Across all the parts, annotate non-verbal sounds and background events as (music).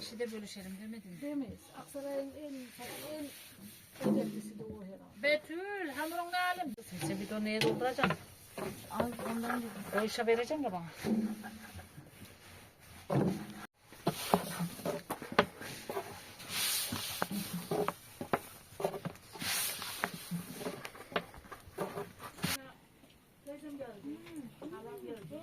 İşi de bölüşelim demedin. Demeyiz. Aksaray'ın en en önemlisi de o herhalde. Betül hamurun alim? Sen bir de neye dolduracaksın? Az ondan dedim. O işe vereceksin ya bana. Teyzem geldi. Halam geldi.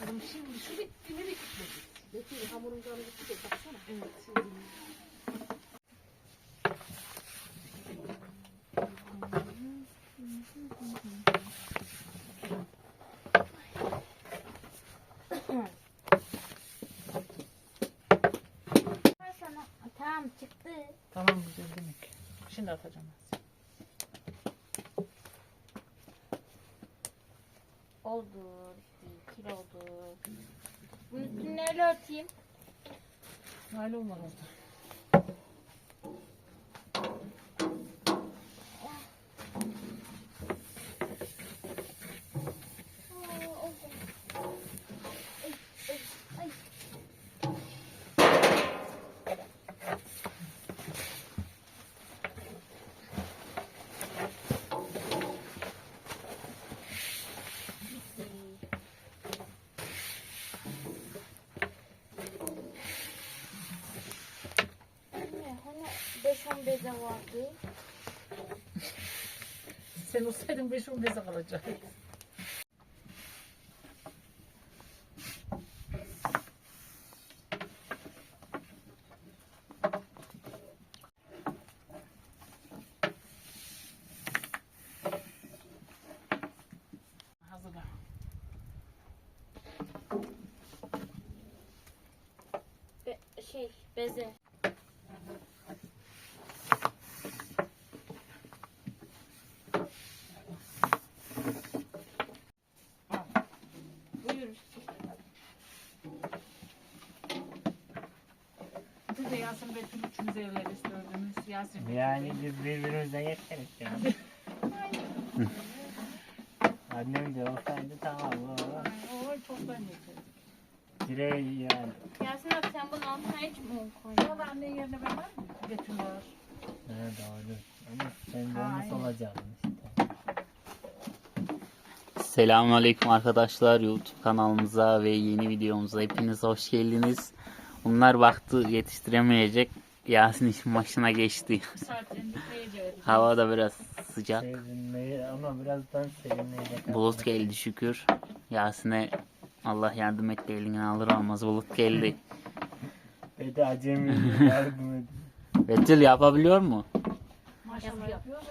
Kızım şimdi şu bitti mi bitti? Betül hamurun canı gitti de baksana. Evet. Sana. Tamam çıktı. Tamam güzel demek. Şimdi atacağım. Oldu. Kilo oldu. Bunun üstünü neyle atayım? Naylon var orada. 5-10 beze vardı. Sen olsaydın beş on beze kalacak. Hazırla. Be şey, beze. Buyur. Biz de Yasin Dördümüz. Betül. Yani biz birbirimizden yetenek yani. Annem de olsaydı tamam o. Oy çok ben. Direği yani. Yasin abi sen bunun altına hiç mi un koydun? Valla annen yerine ben var mı? Betül var. He doğru. Ama sen de aynen. solacaksın işte. Selamünaleyküm arkadaşlar YouTube kanalımıza ve yeni videomuza hepiniz hoş geldiniz. Bunlar baktı yetiştiremeyecek. Yasin işin başına geçti. (laughs) Hava da biraz sıcak. Ama birazdan serinleyecek. Bulut geldi şükür. Yasin'e Allah yardım etti elinden alır almaz bulut geldi. (laughs) De acemi yardım edin. (laughs) Betül yapabiliyor mu? Maşallah yapıyor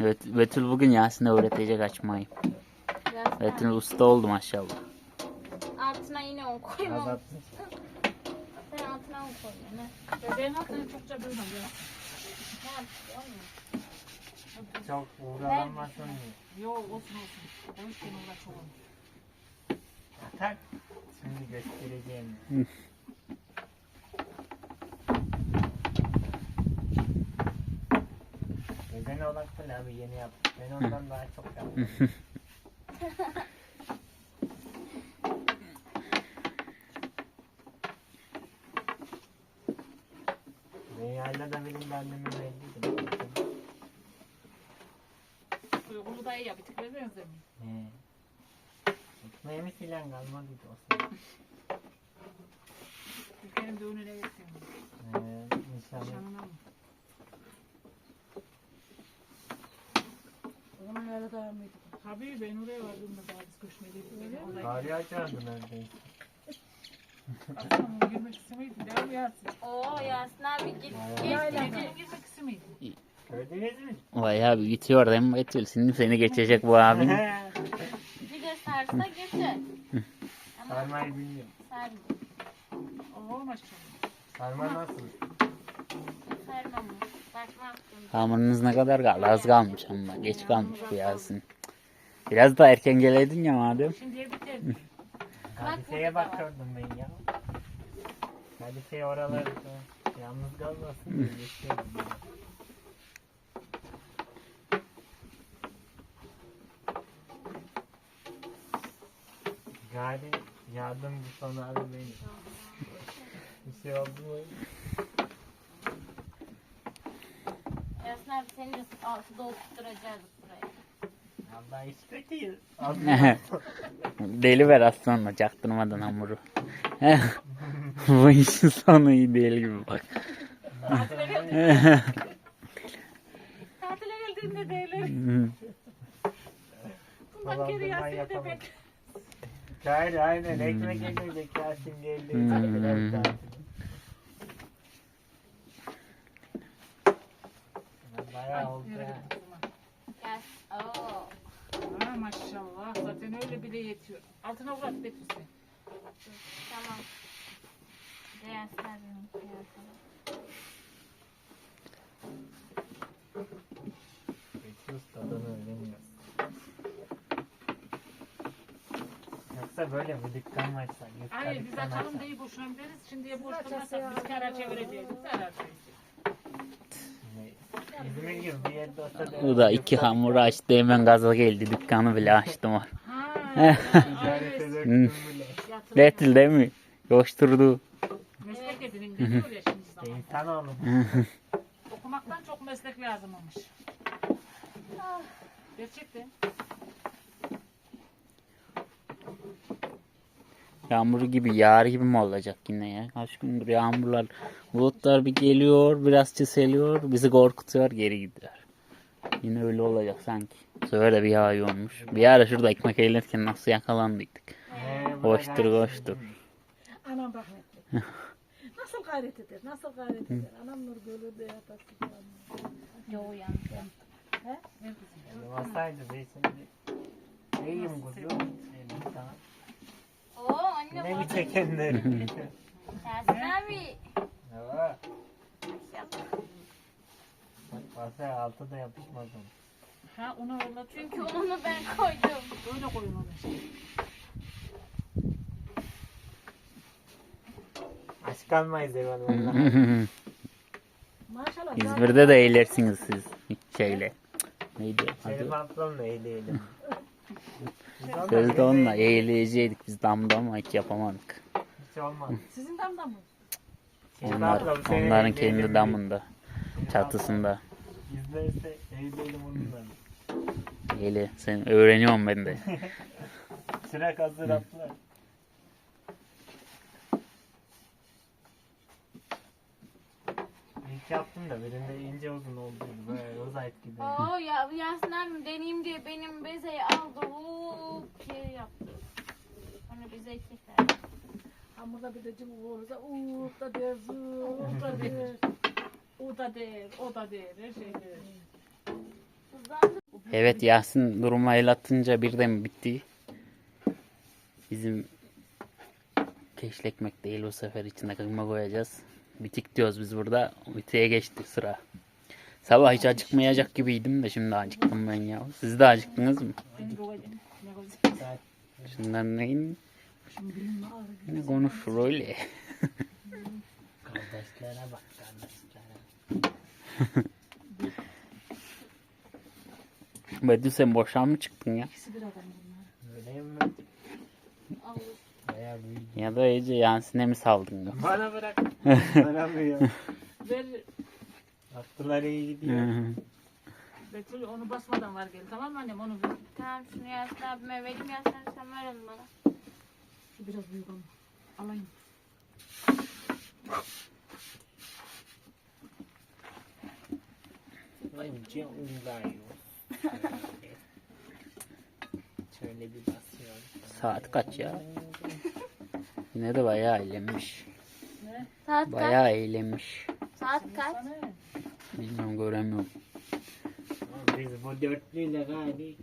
ve Bet Betül bugün Yasin'e öğretecek açmayı. Yasin Betül usta oldu maşallah. altına yine un koymam. Altına un koy. Ne? ben hakkında çokça bilmem ya. Ne yapıyorsun? Çok uğralanmasın. Yo olsun olsun. O iş benim uğraş olur. Tak. Şimdi göstereceğim. Özen olaksın abi yeni yaptık. Ben ondan daha çok (laughs) yaptım. Ben yaylada benim de annemin verdiydim. Uygulu da iyi ya bir tık ve benzemiyor. He. Ekmeğimi filan kalmadıydı o sırada. Benim düğününe gittim. He, inşallah. Nişanına mı? O zaman öyle devam ediyor. Tabii ben oraya vardığımda daha biz göçmeliydik. Orada Kari açardı neredeyse. Aslanım girmek istemiydi. Devam Yasin. Oo Yasin abi git. Geç geç. girmek istemiydi. Gördünüz mü? Vay abi gidiyor değil mi Betül? Şimdi seni geçecek bu abin. Bir de sarsa geçer. Sarmayı bilmiyorum. sarmıyor. Oo maşallah. Sarma nasıl? Sarmamı. Bakma attım. Hamurunuz ne kadar kaldı? Az kalmış ama. Geç kalmış bu Yasin. Biraz da erken geleydin ya madem. Şimdiye biter. Kadifeye bakıyordum ben ya. Kadife oralarda yalnız kalmasın diye geçiyorum. Gari yardım bu sonu abi benim. Bir şey oldu mu? Yasin abi seni de altı dolduracağız buraya. Allah hiç kötü. Az (laughs) Deli ver sonra çaktırmadan hamuru. (laughs) işin sonu iyi değil gibi bak. Tatile geldiğinde. Bundan Babam geri bundan Yasin'i de yapamaz. bek. Hayır aynen ekmek yemeyecek Yasin geldi. Hmm. Tatil. Bayağı oldu ya. Ha maşallah. Zaten öyle bile yetiyor. Altına uğrat Betüs'ü. Tamam. Kıyafeti. Tadını öğreniyoruz. Yoksa böyle bir dükkan mı açsak? yufka Hayır biz dükkan açalım açsak. diye boşuna gideriz. Şimdiye boş ya. biz kara çevireceğiz. Zarar Ne, İzmir gibi bir yerde olsa da- Bu da iki hamur açtı hemen gaza geldi. Dükkanı bile açtım var. Ha. (laughs) Bile. Yatırım. Retil değil mi? Coşturdu. Ya şimdi zaman. insan oğlum. Okumaktan çok meslek lazımmış. Gerçekten. Yağmur gibi yağar gibi mi olacak yine ya? Kaç gündür yağmurlar bulutlar bir geliyor biraz çiseliyor bizi korkutuyor geri gidiyor. Yine öyle olacak sanki. Bu sefer de bir yağıyormuş. Bir ara şurada ekmek eğlenirken nasıl da Koştur koştur. Anam rahmetli. (laughs) nasıl gayret eder, nasıl gayret eder. Anam nur gölü de yatası falan. Yo yandım. Olmasaydı be şimdi. İyiyim kuzum. Elim sana. Oo anne Ne mi çekenler? Yasin abi. Yapma. Bak Basaya altı da yapışmaz onu. Ha onu öyle Çünkü onu ben koydum. öyle koyun onu kalmayız eyvallah. (laughs) Maşallah. İzmir'de de eğlersiniz siz şeyle. Neydi? Selim Adı? ablamla eğleyelim. (laughs) Biz de onunla eğleyecektik biz damda ama hiç yapamadık. Hiç olmaz. Sizin damda mı? Onlar, onların kendi damında, çatısında. İzlerse eğleyelim onunla. Eyle, sen öğreniyorum ben de. (laughs) Çırak hazır atlar. İlk yaptım da birinde ince uzun oldu. Böyle uzayıp gidiyor. Oo ya Yasin abi deneyeyim diye benim bezeyi aldı. Vup diye yaptı. Onu bize keser. Hamurda bir de cıvı olursa uuu da der, zııı da der. O da der, o da der, her şey der. Hızlandı. Evet Yasin duruma el atınca birden bitti. Bizim keşli ekmek değil bu sefer içine kıyma koyacağız. Bitik diyoruz biz burada. Bitiğe geçti sıra. Sabah hiç acıkmayacak gibiydim de şimdi acıktım ben ya. Siz de acıktınız mı? Şundan neyin? Ne konuşur öyle. Kardeşlere bak kardeşlere. Bedü sen boşan mı çıktın ya? İkisi bir adam bunlar. Öyleyim mi? Alır. Bayağı büyük. Ya da iyice Yasin'e mi saldın ya? Bana bırak. (laughs) Bana mı ya? Ver Aklılar iyi gidiyor. Betül onu basmadan var gel tamam mı annem onu ver. Tamam şunu Yasin abime vereyim Yasin abi sen ver onu bana. Şu biraz büyük ama. Alayım. Önce unlayıyor. Şöyle. Şöyle bir basıyor. Saat kaç ya? (laughs) Yine de bayağı eğlenmiş. Saat kaç? Bayağı eğlenmiş. Saat kaç? Bilmiyorum göremiyorum. Biz bu dörtlüyle gayri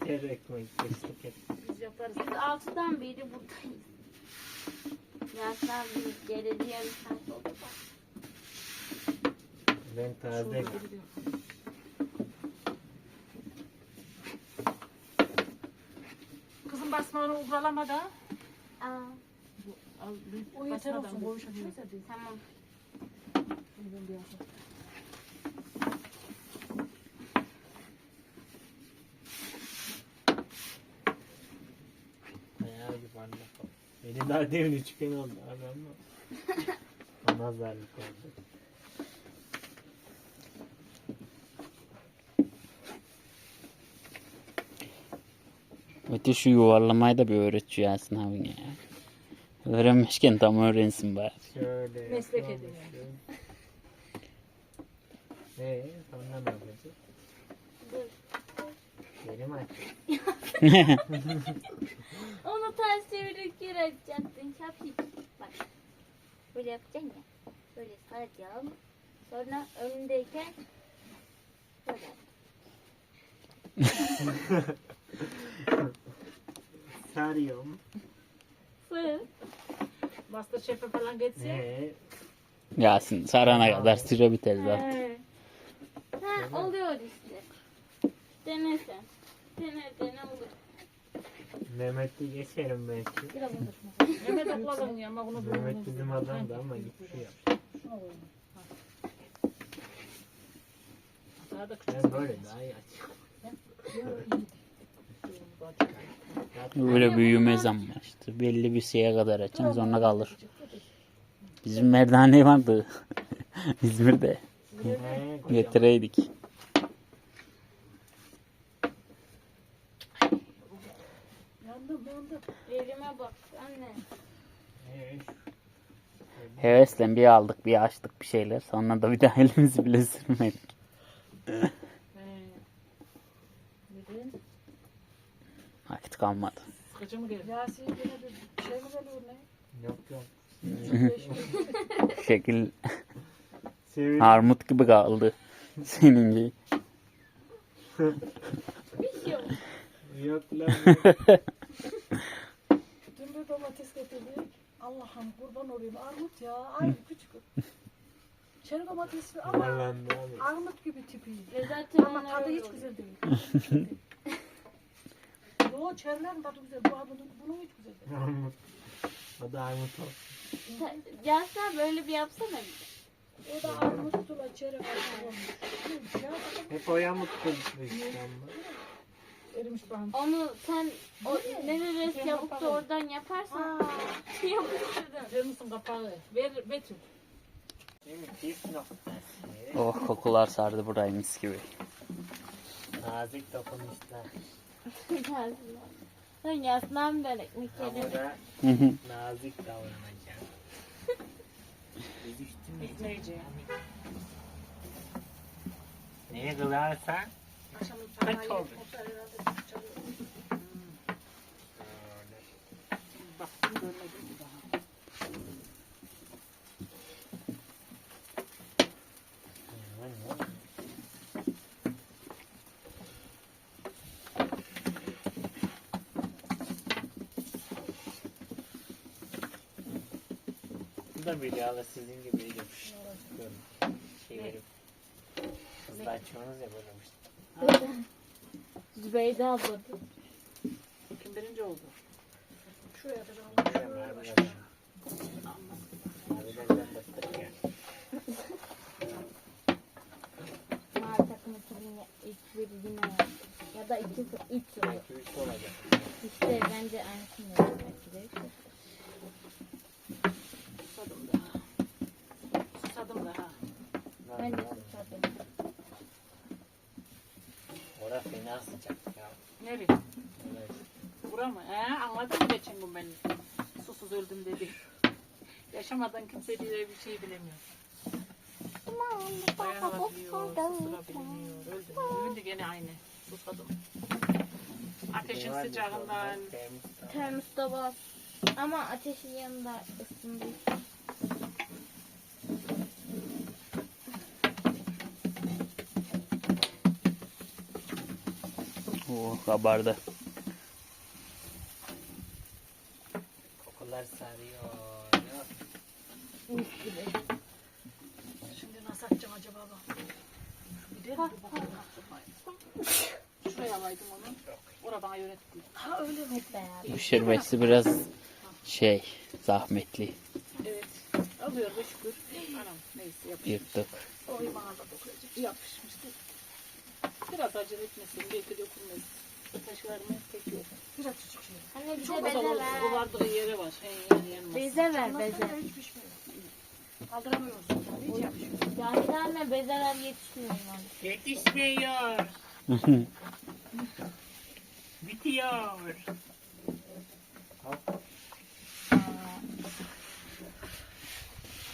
ter ekmek kestik. Biz yaparız. Biz altıdan beri buradayız. Yasin abi geleli yarım saat oldu. Ben taze Şurada Kızım basmanı uğralama da. Aa, Bu, al, büyük O yeter basmadan olsun. değil. tamam. Ben bir. Bayağı. Beni daha demin üçgen oldu abi ama. (laughs) Nazarlık oldu. Öte şu yuvarlamayı da bir öğretiyor Yasin abi ya. Öğrenmişken tam öğrensin bari. Şöyle. Meslek şöyle, ediniyor. şöyle. Ee, sonra ne yapacağız? Benim aç. Onu ters çevirip geri açacaktın. Şapşik. Bak. Böyle yapacaksın ya. Böyle saracağım. Sonra önündeyken böyle. (laughs) Sarıyorum. Fır. Masterchef'e falan geçse. Ee, Yasin sarana kadar süre biter zaten. He. Ha oluyor işte. Dene sen. Dene dene olur. Mehmet'i geçerim belki. (laughs) Mehmet ablaların ya ama bunu Mehmet bizim adamdı ama ya. Daha da küçük. Ben böyle daha iyi açıyorum. Öyle büyümez ama işte belli bir şeye kadar açın sonra kalır. Bizim merdane vardı. (laughs) İzmir'de getireydik. Yandım yandım. Elime bak anne. Hevesle bir aldık bir açtık bir şeyler. Sonra da bir daha elimizi bile sürmedik. (laughs) He. Neden? Vakit kalmadı. Sıkıcı mı geldi? Yasin yine bir şey mi geliyor ne? Yok yok. Şekil Sevin. armut gibi kaldı. Seninki. Bir şey yok. Lan. Dün bir domates getirdik. Allah'ım kurban olayım. Armut ya. Ay küçük. Çeri domatesi ama armut gibi tipi. Ve zaten Ama tadı hiç güzel değil. Yo çerilerin tadı güzel. Bu armutun bunun hiç güzel değil. Armut. O da armut olsun. Sen- Yasin abi böyle bir yapsana bize. O da armutla çeri karışık olmuş. Hep o İstanbul. Erimiş bağım. Onu sen o neresi yavukta oradan yaparsan yapıştırdın. Ver misin kapağı? Ver Betül. Oh kokular sardı burayı mis gibi. Nazik dokunuşlar. Sen. Hamura Hı hı. nazik davranacağım. (laughs) Neyce? Neye akşamın Kaç oldu? yoksa herhalde çalıyor. öyle. Baktım görmedim bir daha. Bir yağla sizin gibi yapıştı. Şey verip. Hızlı açıyorsunuz ya böyle işte. Zübeyde abla. Kim birinci oldu? Şuraya da. Mavi takım ekibinin ilk bir yine. Ya da iki, üç üç olacak. İşte bence aynısını yapmak gerekiyor. Susadım daha. Susadım daha. Ben de susadım. Fena sıcak ya. Nereye? Evet. Bura mı? He, anladın mı geçen gün ben susuz öldüm dedi. Yaşamadan kimse bir, bir şey bilemiyor. Dayanabiliyor, susturabiliyor, öldüm. Bugün de gene aynı. Susadım. Ateşin sıcağından. Termosta var. Ama ateşin yanında ısındı. Kabardı. Kokular sarıyor. Mis gibi. Şimdi nasıl açacağım acaba bak. Bir de. Şuraya alaydım onu. Ora bana yönetti. Ha öyle mi? Pişirmesi biraz şey zahmetli. Evet. Alıyor da şükür. Anam neyse yapışmış. Yırttık. Oy bana da dokunacak. Yapışmıştı. Biraz acele etmesin. Belki dökülmez. Taş verme pek yok. Biraz küçük şey. Anne bize Çok beze da ver. bu vardığı yere var. Yani. Beze ver beze. Kaldıramıyoruz. Hiç bezeler yetişmiyor bana. Yetişmiyor. Bitiyor.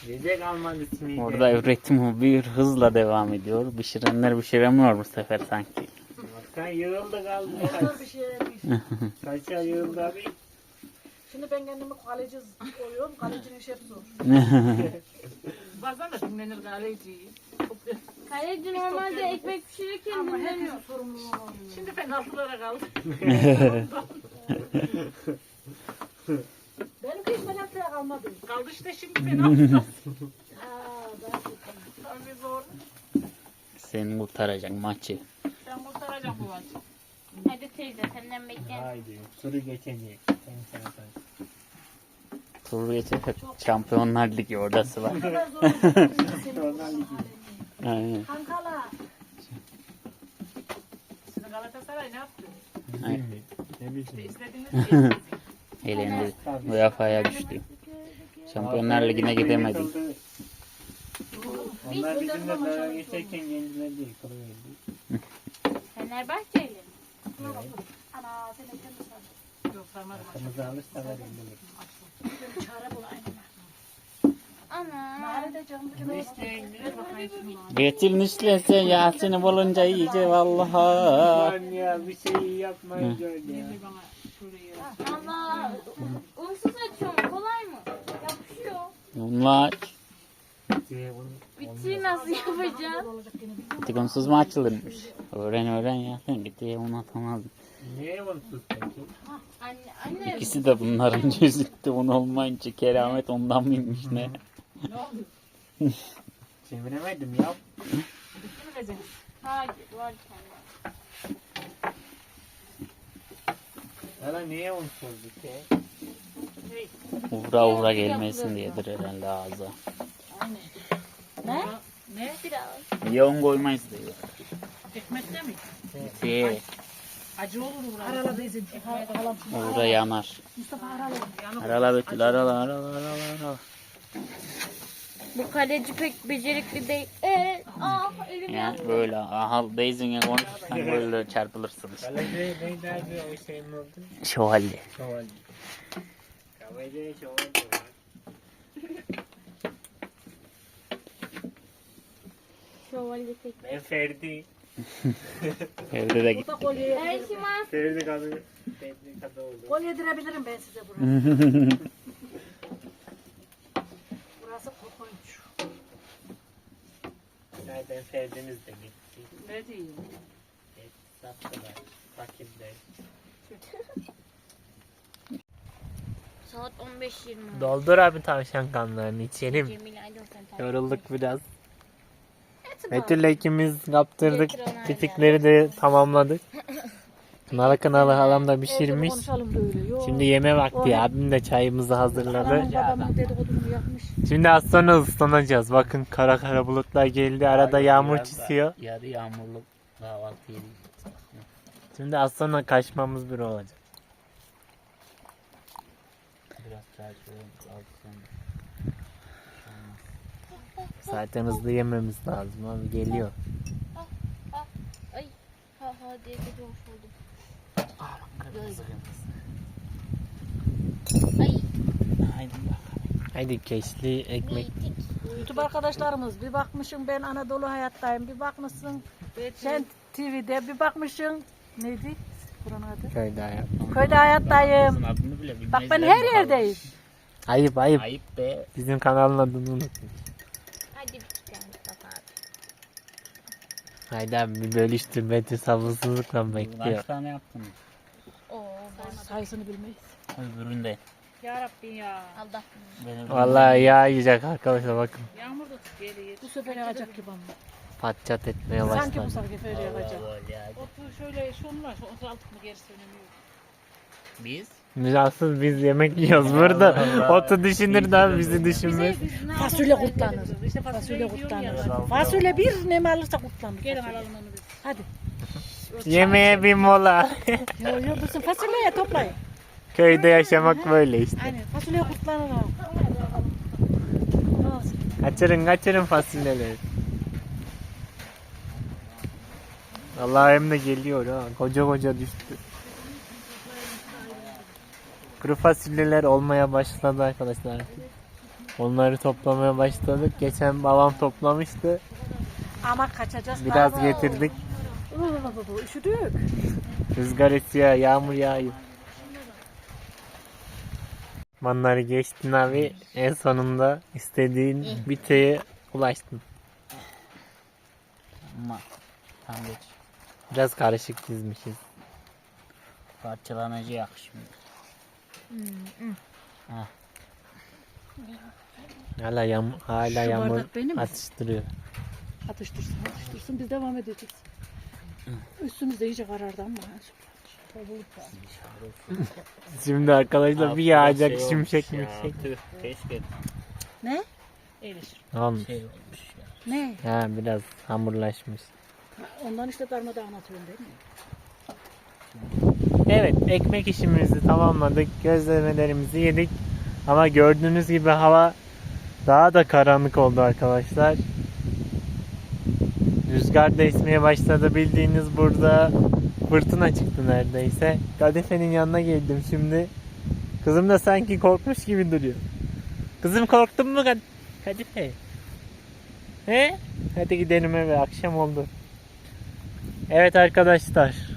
Bize kalmadı simidi. Orada üretim bir hızla devam ediyor. Pişirenler pişiremiyor bu sefer sanki. Bakan yığıldı kaldı. Zor bir şey değil. (laughs) Kaça yığıldı abi? Şimdi ben kendimi kaleci oluyorum. Kalecinin hep zor. (laughs) Bazen de dinlenir galeciyi. Kaleci normalde ekmek pişirirken Ama dinleniyor. herkesin sorumluluğu oluyor. Şimdi penaltılara kaldı. (laughs) Benim hiç meraklıya kalmadı. Kaldı işte şimdi penaltılar. Daha çok. Tabii zor. Seni kurtaracak maçı. Ben kurtaracağım bu maçı. Hadi teyze senden bekleyin. Haydi. Soru geçecek. Sen sen sen. Tur geçecek. Şampiyonlar Ligi oradası var. (laughs) Şampiyonlar Ligi. Aynen. Kankala. Şimdi Galatasaray ne yaptı? Aynen. Ne bileyim. İzlediniz mi? (laughs) Elendi. UEFA'ya düştü. Şampiyonlar Ligi'ne gidemedi. Onlar bizimle dalga geçerken kendileri de yıkılıverdi. Fenerbahçeli. Ana. Yok sarmadım. Alırsa çare bul aynen. Ana. Canlı gibi. Ver bakayım şunu. Getir nişlese Yasin'i bulunca iyice vallaha. Ya bir şey yapmayın öyle ya. Bir bana şuraya. Allah. Unsuz açıyorum. Kolay mı? Yapışıyor. Bunlar Şey, Bittiği nasıl yapacağım? tıkımsız mı açılırmış? Öğren öğren ya. Sen git diye onu atamazdım. Niye bunu tut peki? Anne, anne. İkisi de bunların yüzüktü. Bunu olmayınca keramet ondan mıymış ne? Ne oldu? Çeviremedim ya. Bitti mi? Hayır, var. Hala niye onu sorduk ya? Hey. Uğra uğra gelmesin diyedir herhalde ağza. Ne? Ne? Biraz. Yoğun koymayız diyor. Ekmekte mi? Şey, Acı olur burası. Arala bezin. Uğra yanar. Mustafa arala. Arala betül arala arala arala arala. Bu kaleci pek becerikli değil. Ee, ah elim Ya yandı. böyle ahal Beyzin'e konuşursan böyle çarpılırsınız. Kalede neydi abi o şey mi oldu? Şövalye. Şövalye. Kalede şövalye var. Şövalye tek. Ben Ferdi. (laughs) Evde de git. Burada kolye Ben yedirebilirim. Şimal. Ferdi kadın. Ferdi kadın oldu. Kol yedirebilirim ben size burası. (laughs) burası korkunç. Zaten Ferdi'miz de gitti. Ne diyeyim? Evet, sattılar. Fakirler. Saat 15.20. Doldur abi tavşan kanlarını içelim. Yorulduk biraz. Betül'le ikimiz onu Bitikleri de tamamladık. Nara kanalı halam da pişirmiş. Şimdi yeme vakti. Abim de çayımızı hazırladı. Şimdi az sonra ıslanacağız. Bakın kara kara bulutlar geldi. Arada yağmur çisiyor. Yarı yağmurlu kahvaltı yedik. Şimdi az sonra kaçmamız bir olacak. Biraz çay şöyle alsın. Zaten hızlı yememiz lazım abi geliyor. Ay. Ha ha diye bir hoş oldum. Kırmızı kırmızı. Ay. Haydi bakalım. Haydi keşli ekmek. YouTube arkadaşlarımız bir bakmışım ben Anadolu hayattayım. Bir bakmışsın sen TV'de bir bakmışsın neydi? Buranın adı. Köyde hayat. Köyde hayattayım. Bak ben her yerdeyim. Ayıp ayıp. Ayıp be. Bizim kanalın adını unutun. Haydi abi bir bölüştür. Betül sabırsızlıkla bekliyor. Kaç tane yaptın? Oo, ben Sayısını bilmeyiz. Öbüründe. Ya Rabbi ya. Allah. Benim Vallahi yağ yiyecek arkadaşlar bakın. Yağmur da tut geliyor. Bu sefer yağacak gibi ama. Patçat etmeye Sanki bu başladı. sefer yağacak. Otu şöyle şunu var. Otu aldık mı gerisi önemi yok. Biz Mirassız biz yemek yiyoruz burada. Otu düşünür de bizi düşünmez. Fasulye kurtlanır. İşte Fasulye kurtlanır. Fasulye bir nem alırsa kurtlanır. Gelin alalım onu biz. Hadi. Yemeğe bir mola. (laughs) Yo yo dursun fasulyeye toplayın. Köyde yaşamak böyle işte. Aynen fasulye kurtlanır. Olsun. Kaçırın kaçırın fasulyeleri. Allah hem de geliyor ha. Koca koca düştü. Kuru fasulyeler olmaya başladı arkadaşlar. Onları toplamaya başladık. Geçen babam toplamıştı. Ama kaçacağız. Biraz Baba. getirdik. Üşüdük. Rüzgar esiyor, yağmur yağıyor. Manları geçtin abi. En sonunda istediğin biteye ulaştın. ama tam geç. Biraz karışık dizmişiz. Parçalanacak şimdi. Hala yağm hala Şu yağmur bardak benim mi? atıştırıyor. Atıştırsın atıştırsın biz devam edeceğiz. Üstümüz de iyice karardı ama. (laughs) Şimdi arkadaşlar bir yağacak şimşek şimşek. Tüh, keşke Ne? Eğleşir. Olmuş. şey olmuş ya. Ne? Ha biraz hamurlaşmış. Ondan işte darmadağın atıyorum değil mi? Evet ekmek işimizi tamamladık. Gözlemelerimizi yedik. Ama gördüğünüz gibi hava daha da karanlık oldu arkadaşlar. Rüzgar da esmeye başladı bildiğiniz burada fırtına çıktı neredeyse. Kadife'nin yanına geldim şimdi. Kızım da sanki korkmuş gibi duruyor. Kızım korktun mu Kad- Kadife? He? Hadi gidelim eve akşam oldu. Evet arkadaşlar.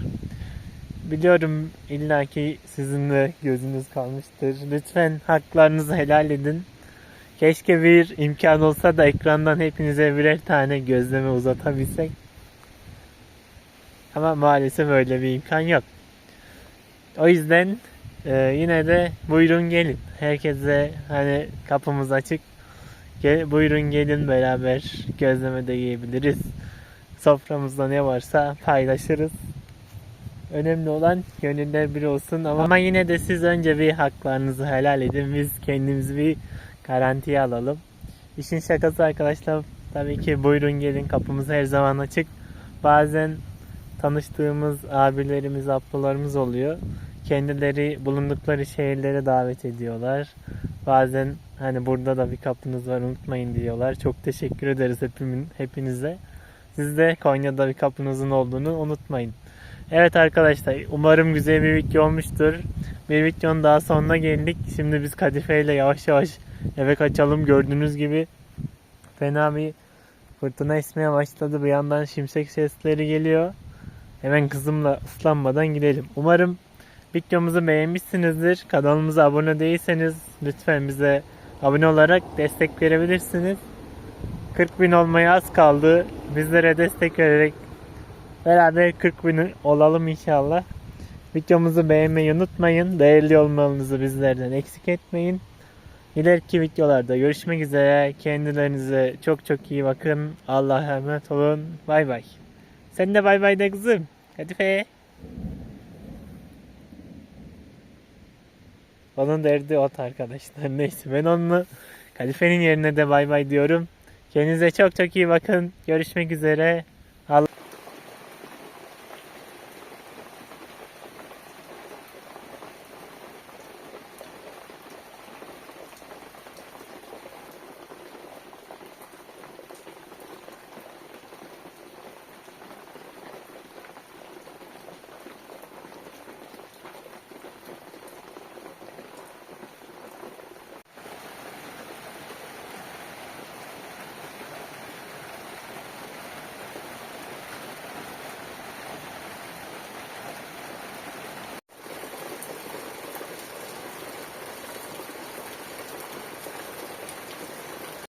Biliyorum illaki sizin de gözünüz kalmıştır. Lütfen haklarınızı helal edin. Keşke bir imkan olsa da ekrandan hepinize birer tane gözleme uzatabilsek. Ama maalesef öyle bir imkan yok. O yüzden e, yine de buyurun gelin. Herkese hani kapımız açık. Gel, buyurun gelin beraber gözleme de yiyebiliriz. Soframızda ne varsa paylaşırız. Önemli olan gönüller bir olsun ama, ama yine de siz önce bir haklarınızı helal edin. Biz kendimizi bir garantiye alalım. İşin şakası arkadaşlar tabii ki buyurun gelin kapımız her zaman açık. Bazen tanıştığımız abilerimiz, ablalarımız oluyor. Kendileri bulundukları şehirlere davet ediyorlar. Bazen hani burada da bir kapınız var unutmayın diyorlar. Çok teşekkür ederiz hepimin, hepinize. Siz de Konya'da bir kapınızın olduğunu unutmayın. Evet arkadaşlar umarım güzel bir video olmuştur. Bir videonun daha sonuna geldik. Şimdi biz Kadife ile yavaş yavaş eve kaçalım. Gördüğünüz gibi fena bir fırtına esmeye başladı. Bir yandan şimşek sesleri geliyor. Hemen kızımla ıslanmadan gidelim. Umarım videomuzu beğenmişsinizdir. Kanalımıza abone değilseniz lütfen bize abone olarak destek verebilirsiniz. 40 bin olmaya az kaldı. Bizlere destek vererek Beraber 40 bin olalım inşallah. Videomuzu beğenmeyi unutmayın. Değerli olmanızı bizlerden eksik etmeyin. İleriki videolarda görüşmek üzere. Kendilerinize çok çok iyi bakın. Allah'a emanet olun. Bay bay. Sen de bay bay de kızım. Hadi fe. Onun derdi ot arkadaşlar. (laughs) Neyse ben onunla Kalifenin yerine de bay bay diyorum. Kendinize çok çok iyi bakın. Görüşmek üzere.